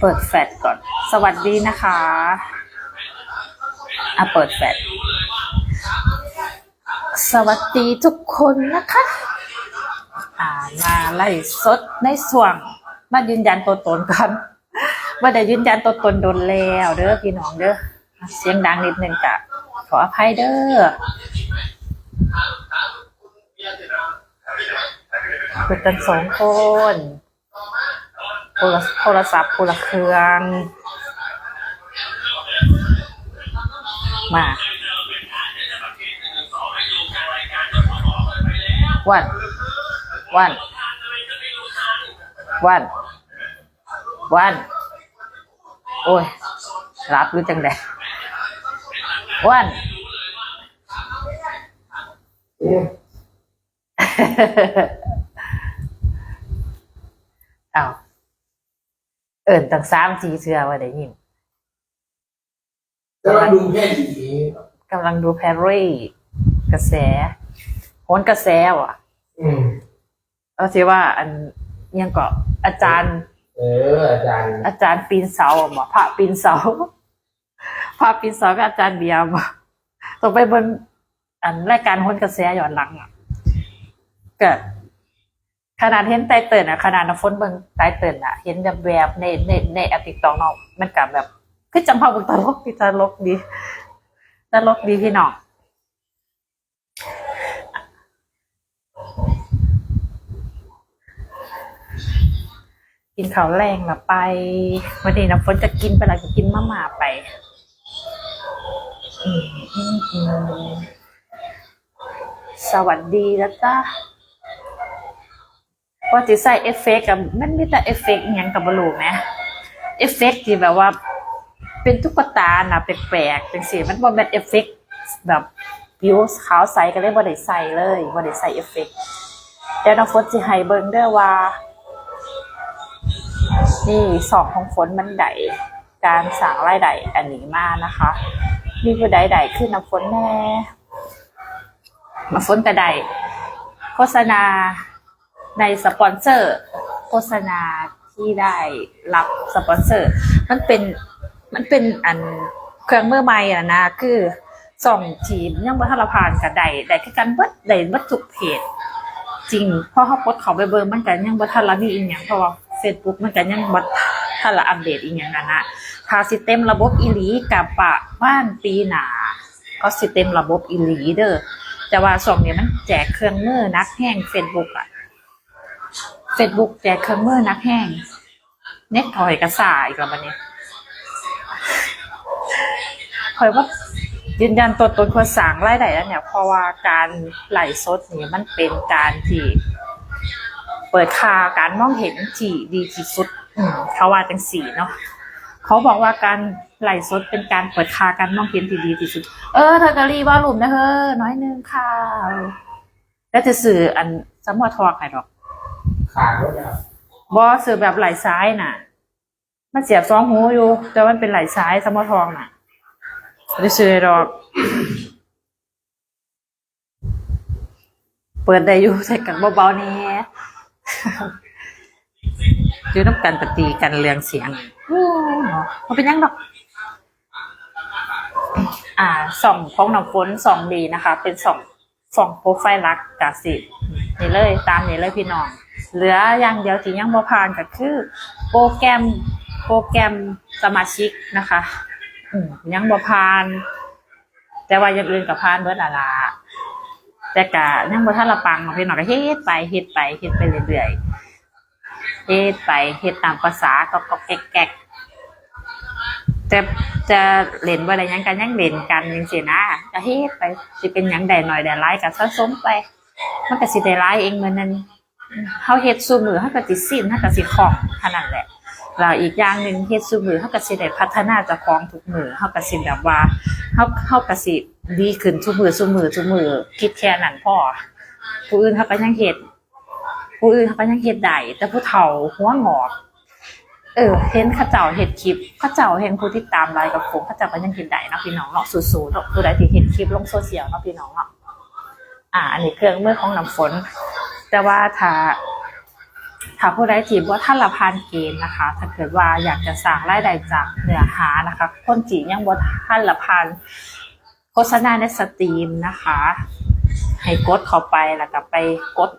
เปิดแฟลชก่อน สวัสดีนะคะอะเปิดแฟลชสวัสดีทุกคนนะคะ อ่ามาไล่สดในส่วงมายืนยันตัวตนก่อนว่าได้ยืนยันตัวตนโดนแล้วเด้อพี่น้องเด้อเสียงดังนิดนึงกะขออภัยเด้อคุยกันสองคน โทรศัพท์คนละเครื่อง มาวันวันวันวันโอ้ยรับรือจังไดวันเอาว เอิ่นตั้งสามทีเชื่อว่าได้ยินกำลังดูแค่ทีกำลังดูแพรรี่กระแสโหนกระแสว่ะ อืมเอาสิว่า อันยังก็อาจารย์ เออ อาจารย์ อาจารย์ปีนเสาบ่พระปีนเสาพระปีนเสากับอาจารย์เบียร์บ่ต้องไปเบิ่งอันรายการโหนกระแสย้อนหลังอะก็ ขนาดเห็นไตเติลอะขนาดน้ำฝนเบิ่งไตเติลอะ เห็นแบบแบบในในในแอปติ๊กต็อกเนาะมันก็แบบคือจำภาพเบิ่งตลกดีตลกดีตลกดีพี่น้องกินข้าวแรงละไปวันนี้น้ำฝนจะกินไปแล้วก็กินมะม่าไปสวัสดีแล้วจ้า ว่าจะใส่เอฟเฟกต์กับมันมีแต่เอฟเฟกต์อย่างกับบลูไหมเอฟเฟกต์ที่แบบว่า เป็นตุ๊กตาหน่ะแปลกๆจังสีมันบ่แม่นเอฟเฟกต์แบบผิวขาวใสก็เลยบ่ได้ใส่เลยบ่ได้ใส่เอฟเฟกต์เดี๋ยวน้ำฝนสิให้เบิ่งเด้อว่า นี่สองของฝนมันไดการสางรายไดอันนี้มากนะคะมีผู้ใดใดขึ้นน้ำฝนแน่มาฝนกระไดโฆษณา ในสปอนเซอร์โฆษณาที่ได้รับสปอนเซอร์ มันเป็นมันเป็นอันเครื่องมือใหม่อะนะคือส่องทีมยังบ่ทันละผ่านกับใดใดคือกันเบิดใดเบิดทุกเพจจริงพราะเขาปลดเขาไปเบิ่งมันกันยังบ่ทันละมีอีหยังเพราะว่า Facebook มันกันยังบ่ทันละอัปเดตอีหยังนั่นนะถ้าสิเต็มระบบอีหลีกับปะบ้านปีหนาก็สิเต็มระบบอีหลีเด้อแต่ว่าช่วงนี้มันแจกเครื่องมือนักแห้ง Facebook อะ Facebook แจกเครื่องมือนักแห้ง เน็ตถอยกระสายอีกแล้วบัดนี้คอยว่ายืนยันตัวตนคนสร้างรายได้แล้วเนี่ย เพราะว่าการไหลฟ์สดนี่มันเป็นการที่เปิดคาการมองเห็นที่ดีที่สุดเขาว่าจังสีเนาะเขาบอกว่าการไหลฟ์สดเป็นการเปิดคาการมองเห็นที่ดีที่สุด เออเธอกะรีว่าลุมนะเฮ้อน้อยนึงค่ะ แล้วจะสื่ออันสมอทอกใครหรอก ขาดแล้วเนี่ยบอสื่อแบบไหลซ้ายน่ะ มันเสียบสองหูอยู่ แต่มันเป็นไหลซ้ายสมอทองน่ะไม่ได้ซื้อหรอก เปิดได้อยู่ใส่กันเบาๆนี่อยู่น้ำกันปฏิกันเรืองเสียงเนาะมันเป็นยังดอก อ่าส่องของน้ำฝนส่องดีนะคะ เป็นส่องส่องโปรไฟล์ลักกาสินี่เลย ตามนี่เลยพี่น้อง เหลืออย่างเดียวที่ยังบ่ผ่านก็คือ โปรแกรมโปรแกรมสมาชิกนะคะยังบ่ผ่าน แต่ว่าอย่างอื่นก็ผ่านเบิดละละแต่กะยังบ่ทันละปังเนาะพี่น้องก็เฮ็ดไปเฮ็ดไปเฮ็ดไปเรื่อยๆเฮ็ดไปเฮ็ดตามภาษาก็ก็แก๊กแต่จะเล่นบ่ได้หยังกันยังเล่นกันจังซี่นะก็เฮ็ดไปสิเป็นหยังได้หน่อยได้หลายก็สะสมไป มันก็สิได้หลายเองเหมือนั้น เฮาเฮ็ดซุมือเฮาก็สิสิ้นเฮาก็สิคองเท่านั้นแหละแล้วอีกอย่างหนึ่งเฮ็ดซุมือเฮาก็สิได้พัฒนาเจ้าของทุกมือเฮาก็สิแบบว่าเฮาเฮาก็สิดีขึ้นทุกมือทุกมือทุกมือคิดแค่นั้นพอผู้อื่นเฮาก็ยังเฮ็ดผู้อื่นเฮาก็ยังเฮ็ดได้แต่ผู้เฒ่าหัวงอกเออเห็นเขาเจ้าเฮ็ดคลิปเขาเจ้าเห็นผู้ที่ตามไลน์กับผมเขาเจ้าก็ยังเฮ็ดได้นะพี่น้องเนาะสูๆเนาะผู้ใดที่เฮ็ดคลิปลงโซเชียลเนาะพี่น้องเนาะอ่า อันนี้เครื่องมือของน้ำฝน แต่ว่าถ้าถ้าผู้ใดที่ว่าท่านละพานเกณฑ์นะคะ ถ้าเกิดว่าอยากจะสร้างรายได้จากเนื้อหานะคะ คนจียังบ่ท่านละพานโฆษณาในสตรีมนะคะ ให้กดเข้าไปแล้วก็ไปกด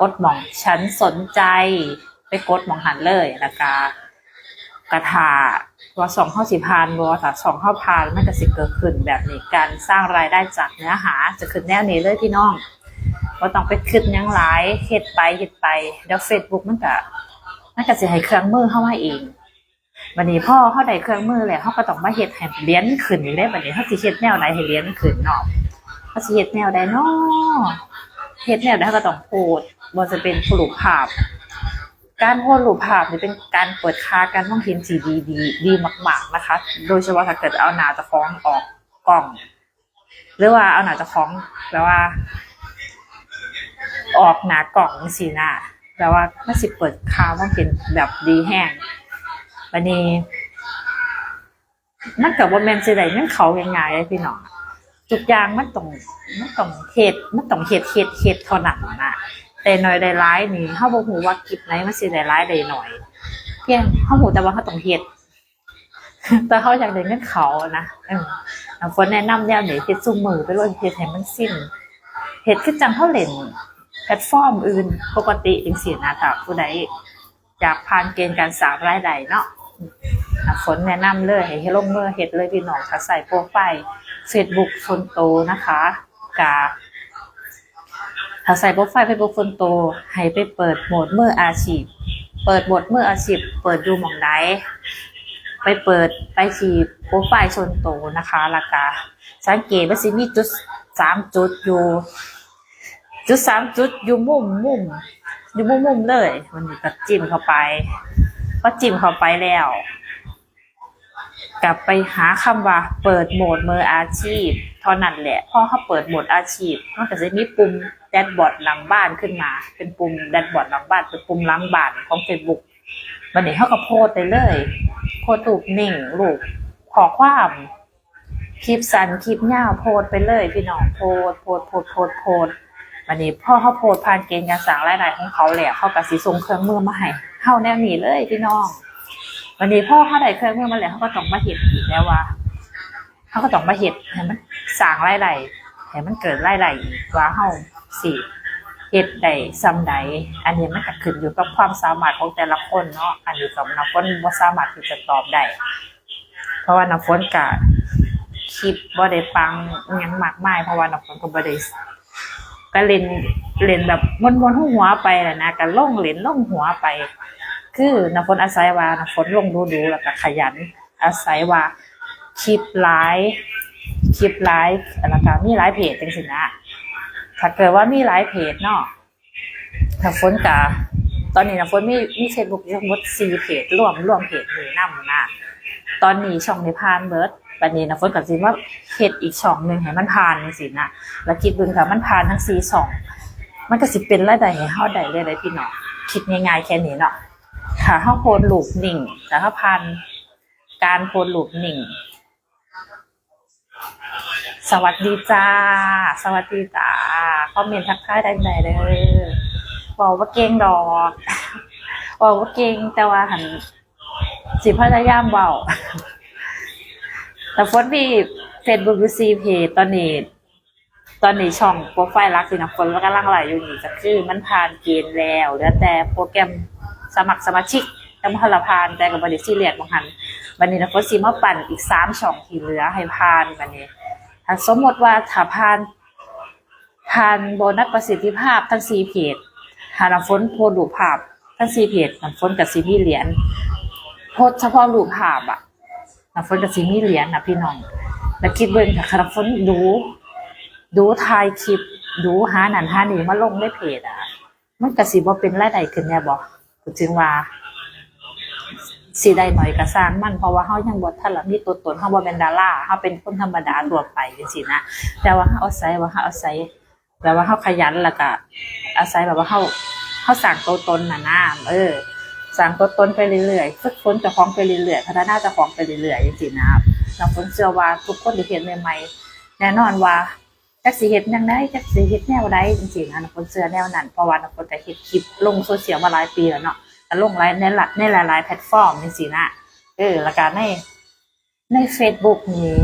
กดหมองฉันสนใจ ไปกดหมองหันเลยแล้วก็กระถาว่าสองข้าสิพานบ่ถ้าสองข้าพานมันก็สิเกิดขึ้นแบบนี้การสร้างรายได้จากเนื้อหาจะขึ้นแนวนี้เลยพี่น้อง บ่ต้องไปคิดหยังหลายเฮ็ดไปเฮ็ดไปเดี๋ยว Facebook มันก็มันก็สิให้เครื่องมือเข้ามาเองบัดนี้พ่อเฮาได้เครื่องมือแล้วเฮาก็ต้องมาเฮ็ดให้เรียญขึ้นได้บัดนี้เฮาสิเฮ็ดแนวไหนให้เหรียญขึ้นเนาะเขาสิเฮ็ดแนวใดเนาะเฮ็ดแนวใดเขาก็ต้องโพสต์บ่จะเป็นรูปภาพ การโพสต์รูปภาพนี่เป็นการเปิดค่าการมองเห็นสีดีดีดีมาก ๆนะคะ โดยเฉพาะถ้าเกิดเอาหน้าเจะฟ้าของออกกล้อง หรือว่าเอาหน้าเจะฟ้าของแปลว่า ออกหนากล่องจังซี่นะแปลว่ามันสิเปิดค่ามองเห็นแบบดีแห้งบัดนี้มันก็บ่แมนสิได้เงินเขาง่ายๆเลยพี่น้องทุกอย่างมันต้องมันต้องเฮ็ดมันต้องเฮ็ดเฮ็ดเฮ็ดเท่านั้นนะแต่น้อยได้หลายนี่เฮาบ่ฮู้ว่ากิจไหนมันสิได้หลายได้น้อย เพียงเฮาฮู้แต่ว่าเฮาต้องเฮ็ดแต่เฮาอยากได้เงินเขานะเออฝนแนะนำแนวนี้เฮ็ดซุ่มมือไปเลยเฮ็ดให้มันสิ้นเฮ็ดคือจังเฮาเล่น แพลตฟอร์มอื่นปกติจังซี่นะถ้าผู้ใดอยากผ่านเกณฑ์การสางรายได้เนาะฝนแนะนำเลยให้ลงเมื่อเฮ็ดเลยพี่น้องถ้าใส่โปรไฟล์ Facebook ฟนโตนะคะกาถ้าใส่โปรไฟล์ Facebook ฟนโต ให้ไปเปิดโหมดเมื่ออาชีพ เปิดโหมดเมื่ออาชีพ เปิดดูหมองไหนไปเปิดไปที่โปรไฟล์ชนโตนะคะแล้วก็สังเกตว่าสิมีจุดสามจุดอยู่ จุดสามจุดอยู่มุมมุมอยู่มุมมุมเลยวันนี้ก็จิ้มเข้าไปพอจิ้มเข้าไปแล้ว กลับไปหาคำว่า เปิดโหมดมืออาชีพเท่านั้นแหละพอเขาเปิดโหมดอาชีพมันก็จะมีปุ่มแดชบอร์ดหลังบ้านขึ้นมา เป็นปุ่มแดชบอร์ดหลังบ้านเป็นปุ่มหลังบ้านของ Facebook วันนี้เขาก็โพสไปเลย โพสตูปนิ่งรูปขอความคลิปสั้นคลิปยาวโพสไปเลย พี่น้องโพสโพสโพสโพสโพส ต์วันนี้พ่อเขาโพสต์ผ่านเกณฑ์การสั่งรายได้ของเขาแหละเขากับสีส่งเครื่องมือมาให้เข้าแนวนี้เลยพี่น้อง วันนี้พ่อเขาได้เครื่องมือมาแล้วเขาก็ต้องมาเห็ดอีกแล้วว่าเขาก็ต้องมาเห็ดให้มันสร้างรายได้ให้มันเกิดรายได้อีกว่าเฮาสิเฮ็ดได้ซ้ำใดอันนี้มันก็ขึ้นอยู่กับความสามารถของแต่ละคนเนาะ อันนี้ก็นับฝนบ่าสามารถที่จะตอบได้ เพราะว่านับฝนก็คิดบ่ได้ปังยังมากมายเพราะว่านับฝนก็บ่ได้ ก็เล่นเล่นแบบมวนๆหัวไปแหละนะก็ล่องเล่นล่องหัวไป คือน้ำฝนอาศัยว่าน้ำฝนลงดูดูๆแล้วก็ขยัน อาศัยว่าคลิปไลฟ์คลิปไลฟ์แล้วก็มีหลายเพจจังสินะถ้าเกิดว่ามีหลายเพจเนาะน้ำฝนกะตอนนี้น้ำฝนมีมีเฟซบุ๊กทั้งหมดสี่เพจรวมรวมเพจนี้นำนะตอนนี้ช่องในพานเบิร์ด บัดนี้น้ำฝนกับสิว่าเพจอีกช่องหนึ่งให้มันผ่านสินะแล้วคิดดูค่ะมันผ่านทั้งสี่ช่อง มันก็สิเป็นรายได้ให้เฮาได้เลยได้พี่น้องคิดง่ายๆแค่นี้เนาะค่ะถ้าโพสต์ลูปหนิ่งแต่ถ้าพันการโพสต์ลูปหนิ่ง สวัสดีจ้า สวัสดีจ้าคอมเมนต์ทักทายได้ไหนเด้อบอกว่าเก่งดอกบอกว่าเก่งแต่ว่าหันสิพยายามเบา แต่ฟอนมีเฟซบุ๊กยูซีเพจตอนนี้ตอนนี้ช่องโปรไฟล์รักสินะคนกำลังไหลอยู่นี่ก็คือมันผ่านเกณฑ์แล้วเหลือแต่โปรแกรมสมัครสมาชิกแต่มหลผ่านแต่กับบริษัทเรียกบางหันวันนี้นะก็ซีมาปั่นอีกสามช่องที่เหลือให้ผ่านวันนี้ถ้าสมมติว่าถ้าผ่านผ่านโบนัสประสิทธิภาพทั้งสี่เพจหาน้ำฝนโพสต์รูภาพทั้งสี่เพจน้ำฝนกับซีมีเหรียญโพสเฉพาะรูปภาพอะ น้ำฝนกับซีมีเหรียญนะพี่น้อง แล้วคิดเบิ่งถ้าน้ำฝนดู ดูถ่ายคลิป ดูหาหนันหานีมาลงในเพจอะ มันก็สิบ่เป็นรายได้ขึ้นแน่บ่ก็จึงว่าสิได้หน่อยก็สร้างมันเพราะว่าเฮายังบ่ทันละมีตัวตนเฮาบ่เป็นดาราเฮาเป็นคนธรรมดาทั่วไปจังซี่นะแต่ว่าเฮาอาศัยว่าเฮาอาศัยแบบว่าเฮาขยันแล้วก็อาศัยแบบว่าเฮาเฮาสร้างตัวตนน่ะนะเออ สร้างตัวตนไปเรื่อยๆฝึกฝนเจ้าของไปเรื่อยๆพัฒนาเจ้าของไปเรื่อยๆจังซี่นะแล้วฝนเชื่อว่าทุกคนที่เห็นใหม่ๆแน่นอนว่าจักสิเฮ็ดยังไงจักสิเฮ็ดแนวใดจริงๆนะน้องฝนเชื่อแนวนั้นเพราะว่าน้องฝนก็เฮ็ดคลิปลงโซเชียลมาหลายปีแล้วเนาะก็ลงหลายในหลักในหลายๆแพลตฟอร์มจริงๆนะเออแล้วก็ในใน Facebook นี่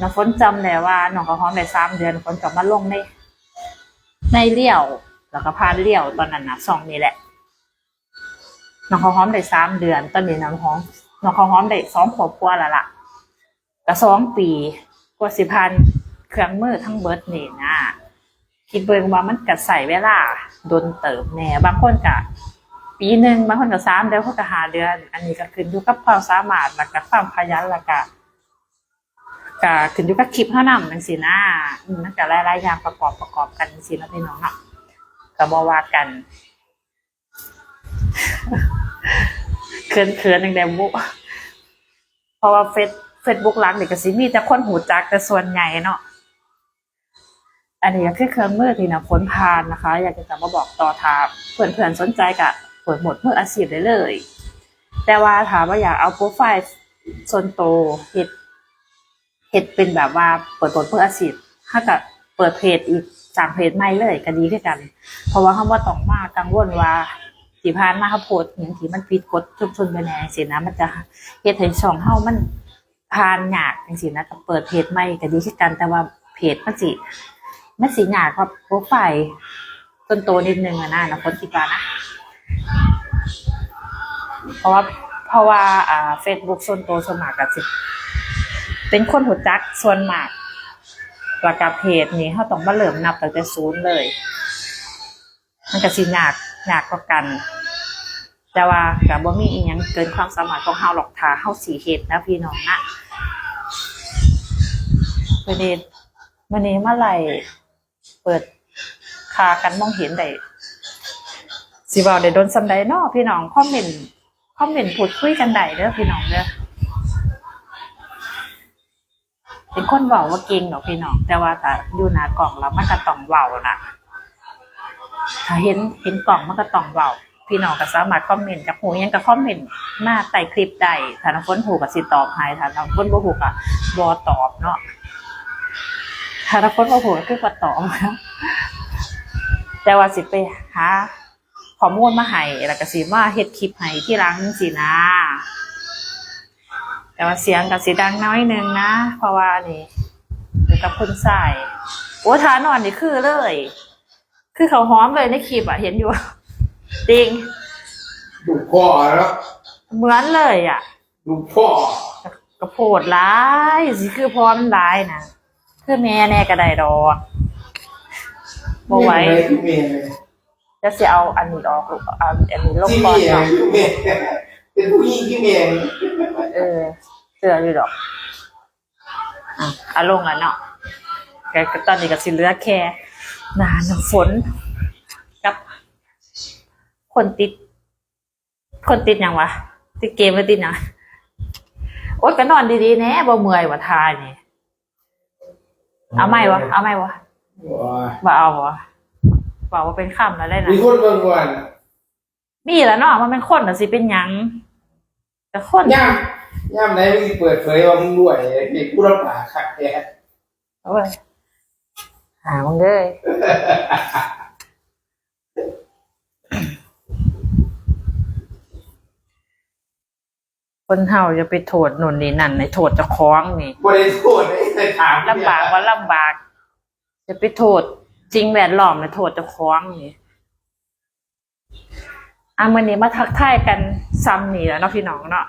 น้องฝนจำได้ว่าน้องก็ฮ้องได้สามเดือนฝนก็มาลงในในเลี้ยวแล้วก็พาเลี้ยวตอนนั้นนะสองนี่แหละ น้องเขาหอมได้สามเดือน ตอนนี้น้องหอมน้องเขาหอมได้สองขวบกว่าแล้วล่ะก็สองปีกว่าสิพันเครื่องมือทั้งเบิร์ดนี่นะคิดเบิ่งว่ามันก็ใส่เวลาโดนเติมแน่บางคนก็ปีหนึ่งบางคนก็สามเดือนบางคนก็หาเดือน อันนี้ก็ขึ้นอยู่กับความสามารถแล้วก็ความขยันแล้วก็ก็ขึ้นอยู่กับคลิปเท่านำจังซี่นะอืมมันก็หลายๆอย่างประกอบประกอบกันจังซี่เนาะพี่น้องเนาะก็บ่ว่ากัน เขินเขินๆอย่างเดียวบุเพราะว่าเฟซเฟซบุ๊กหลังนี่ก็สิมีแต่คนหูจักแต่ส่วนใหญ่เนาะอันนี้ก็คือเครื่องมือที่นะพ้นพานนะคะ อยากจะมาบอกต่อทาเพื่อนๆสนใจกะเปิดหมดเมื่ออาชีพได้เลย แต่ว่าถามว่าอยากเอาโปรไฟล์ส่วนโตเฮ็ดเฮ็ดเป็นแบบว่าเปิดตัวมืออาชีพถ้ากับเปิดเพจอีกสางเพจใหม่เลยก็ดีคือกัน เพราะว่าคำว่าต้องมากังวลว่า สิพานมาเขาโพสอย่างที่มันผิดกฎชุมชนไปแน่สินะมันจะเฮ็ดให้ช่องเฮามันพานยากจังซี่นะก็เปิดเพจใหม่ก็ดีคือกันแต่ว่าเพจมันสิมันสิยากกว่าโปรไฟล์ต้นโตนิดนึงอะนะนะคนคิดว่านะ เพราะว่าเพราะว่าอ่า Facebook ส่วนตัวส่วนมากก็สิเป็นคนหูจักส่วนมากแล้วก็เพจนี้เขาต้องมาเริ่มนับตั้งแต่ศูนย์เลย มันก็สิยากยากกว่ากัน แต่ว่าก็บ่มีอีหยังเกินความสามารถของเฮาหรอกถ้าเฮาสิเฮ็ดนะพี่น้องนะมื้อนี้มื้อนี้เมื่อไหร่เปิดคากันมองเห็นได้สิเว้าได้โดนซำใดเนาะพี่น้องคอมเมนต์คอมเมนต์พูดคุยกันได้เด้อพี่น้องเด้อเป็นคนเว้าว่าเก่งดอกพี่น้อง แต่ว่าถ้าอยู่หน้ากล่องแล้วมันก็ต้องเว้านะถ้าเห็นเห็นกล่องมันก็ต้องเว้า พี่น้องก็สามารถคอมเมนต์กับหูยังก็คอมเมนต์มาใต้คลิปได้ถ้าน้องคนถูกก็สิตอบให้ถ้าน้องคนบ่ถูก็บ่ตอบเนาะถ้าน้องคนบ่ถูกก็คือบ่ตอบแต่ว่าสิไปหาข้อมูลมาให้แล้วก็สิมาเฮ็ดคลิปให้ที่หลังสินะ แต่ว่าเสียงกับสีดังน้อยนึงนะ เพราะว่านี่อยู่กับคนใส่โอ้ทานอนนี่คือเลย คือเขาหอมเลยในคลิปอะเห็นอยู่ จริงดูพ่อแล้วเหมือนเลยอะดูพ่อ กระโพดร้ายสิคือพอมันร้ายนะคือแม่แน่กระไดดอกบ่ไหวม่ที่เมียเลยจะเสียเอาอันนี้ออกลูกเอาอันนี้ลงที่ก่อนเมียเนาะที่เมียเป็นผู้หญิงที่เมียเออเสืออยู่ดอกอะเอาลงแล้วเนาะแกก็ตอนนี้ก็สิเหลือแค่หนาน้ำฝนกับ คนติด คนติดหยังวะ ติดเกมหรือติดหยังโอ๊ยก็นอนดีๆแน่บ่เมื่อยวะทายนี่เอาไม่วะเอาไม่วะว้าบ่เอาวะบอกว่าเป็นคำแล้วได้นะมีคนบางวันมีแล้วเนาะมันเป็นคนน่ะสิเป็นหยัง แต่คนย่ามย่ามไหนมึงเปิดเผยว่ามึงรวยเด็กผู้รับปากขัดแย้งโอ้ยหามึงเลย คนเฮาจะไปโทษหนุนนี่นั่นในโทษเจะคล้าของนี่บริโภคไอ้ถามลำบากว่าลำบาก จะไปโทษจริงแวดล้อมในโทษเจะคล้าของนี่อะวันนี้มาทักทายกันซ้ำนี่แหล้วเนาะพี่น้องเนาะ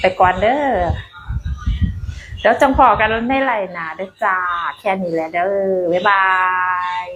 ไปก่อนเด้อเดี๋ยวจังพอกันในไหลหนาเด้อจ้า แค่นี้แหละเด้อบ๊ายบาย